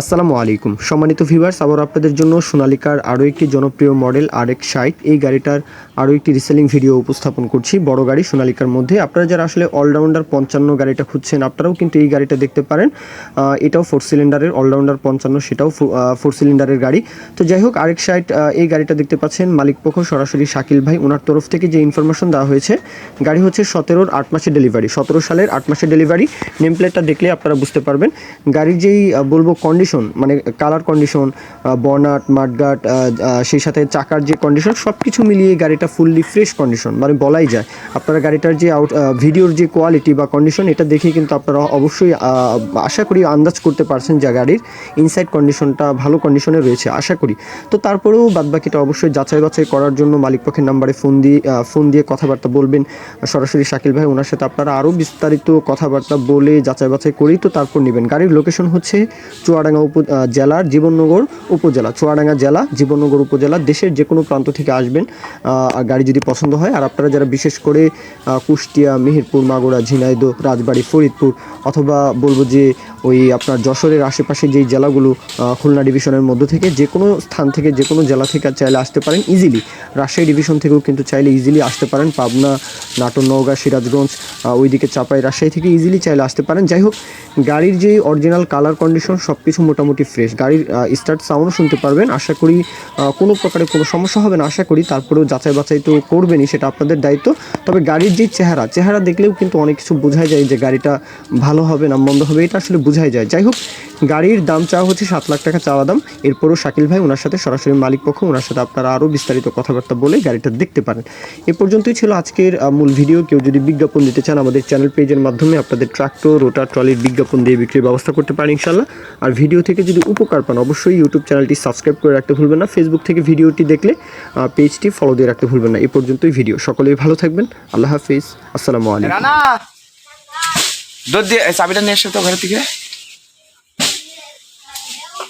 আসসালামু আলাইকুম। সম্মানিত ভিভার্স আবার আপনাদের জন্য সোনালিকার আরও একটি জনপ্রিয় মডেল আর এক সাইট। এই গাড়িটার আরও একটি রিসেলিং ভিডিও উপস্থাপন করছি। বড় গাড়ি সোনালিকার মধ্যে। আপনারা যারা আসলে অলরাউন্ডার পঞ্চান্ন গাড়িটা খুঁজছেন, আপনারাও কিন্তু এই গাড়িটা দেখতে পারেন। এটাও ফোর সিলিন্ডারের অলরাউন্ডার পঞ্চান্ন, সেটাও ফোর সিলিন্ডারের গাড়ি। তো যাই হোক, আরেক সাইট এই গাড়িটা দেখতে পাচ্ছেন মালিক পক্ষ, সরাসরি শাকিল ভাই ওনার তরফ থেকে যে ইনফরমেশন দেওয়া হয়েছে। গাড়ি হচ্ছে সতেরোর আট মাসের ডেলিভারি সতেরো সালের আট মাসের ডেলিভারি নেম প্লেটটা দেখলে আপনারা বুঝতে পারবেন। গাড়ির যেই বলব কন্ডিশন মানে কালার কন্ডিশন বর্নাট মাঠগাট সেই সাথে চাকার যে কন্ডিশন সব কিছু মিলিয়ে গাড়িটা ফুললি ফ্রেশ কন্ডিশন মানে বলাই যায়। আপনারা গাড়িটার যে আউট ভিডিওর যে কোয়ালিটি বা কন্ডিশন এটা দেখে কিন্তু আপনারা অবশ্যই আশা করি আন্দাজ করতে পারছেন যে গাড়ির ইনসাইড কন্ডিশনটা ভালো কন্ডিশনে রয়েছে, আশা করি। তো তারপরেও বাদবাকিটা অবশ্যই যাচাই বাছাই করার জন্য মালিক পক্ষের নাম্বারে ফোন দিয়ে ফোন দিয়ে কথাবার্তা বলবেন। সরাসরি শাকিল ভাই, ওনার সাথে আপনারা আরও বিস্তারিত কথাবার্তা বলে যাচাই বাছাই করেই তো তারপর নেবেন। গাড়ির লোকেশন হচ্ছে চুয়াডাঙ্গা উপ জেলার জীবননগর উপজেলা, চুয়াডাঙ্গা জেলা, জীবননগর উপজেলা, দেশের যে কোনো প্রান্ত থেকে আসবেন গাড়ি যদি পছন্দ হয়, আর আপনারা যারা বিশেষ করে কুষ্টিয়া, মেহেরপুর, মাগুরা, ঝিনাইদহ, রাজবাড়ি, ফরিদপুর, অথবা বলব যে ওই আপনার যশোরের আশেপাশে যেই জেলাগুলো খুলনা ডিভিশনের মধ্য থেকে, যে কোনো স্থান থেকে, যে কোনো জেলা থেকে চাইলে আসতে পারেন ইজিলি রাজশাহী ডিভিশন থেকেও কিন্তু চাইলে ইজিলি আসতে পারেন। পাবনা, নাটোর, নওগাঁ, সিরাজগঞ্জ ওইদিকে চাপাই, রাজশাহী থেকে ইজিলি চাইলে আসতে পারেন। যাই হোক, গাড়ির যেই অরিজিনাল কালার কন্ডিশন সব কিছু মোটামুটি ফ্রেশ গাড়ির স্টার্ট সাউন্ডও শুনতে পারবেন। আশা করি কোনো প্রকারে কোনো সমস্যা হবে না। আশা করি তারপরেও যাচাই বাছাই তো করবেনই, সেটা আপনাদের দায়িত্ব। তবে গাড়ির যে চেহারা চেহারা দেখলেও কিন্তু অনেক কিছু বোঝাই যায় যে গাড়িটা ভালো হবে না মন্দ হবে। এটা আসলে বোঝাই যায়। যাই হোক, গাড়ির দাম চাওয়া হচ্ছে সাত লাখ টাকা চাওয়া দাম। এরপরও শাকিল ভাই ওনার সাথে সরাসরি মালিক পক্ষ, ওনার সাথে আপনারা আরও বিস্তারিত কথাবার্তা বলে গাড়িটা দেখতে পারেন। এ পর্যন্তই ছিল আজকের মূল ভিডিও। কেউ যদি বিজ্ঞাপন দিতে চান আমাদের চ্যানেল পেজের মাধ্যমে, আপনাদের ট্রাক্টর, রোটার, ট্রলির বিজ্ঞাপন দিয়ে বিক্রির ব্যবস্থা করতে পারেন ইনশাল্লাহ। আর ভিডিও থেকে যদি উপকার পান, অবশ্যই ইউটিউব চ্যানেলটি সাবস্ক্রাইব করে রাখতে ভুলবেন না। ফেসবুক থেকে ভিডিওটি দেখলে পেজটি ফলো দিয়ে রাখতে ভুলবেন না। এ পর্যন্তই ভিডিও। সকলেই ভালো থাকবেন। আল্লাহ হাফিজ। আসসালামু আলাইকুম। দুধ দিয়ে চাবিটা নিয়ে এসো তো ঘরের থেকে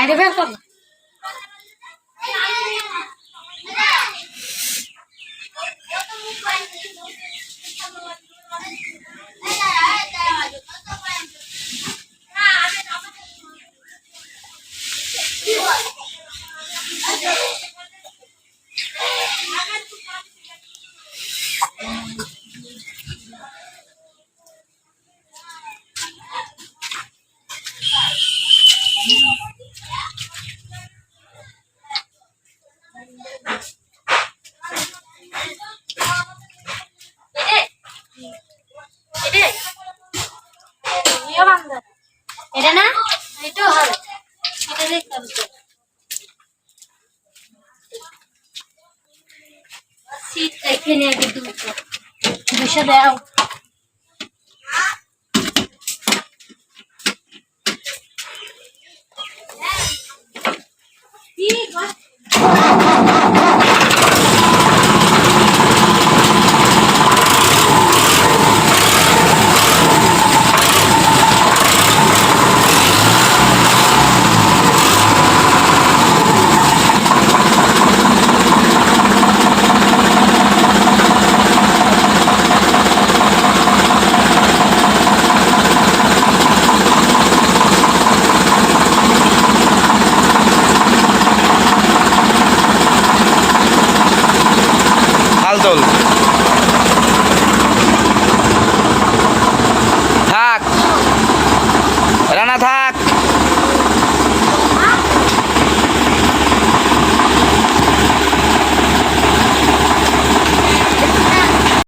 বাইরে বের করো এটা এটা না? এটাও হবে। এটা দেখতে হবে। তো। সিট এখানে আগে দুটো দুশো দাও। ঠিক আছে হাল তোল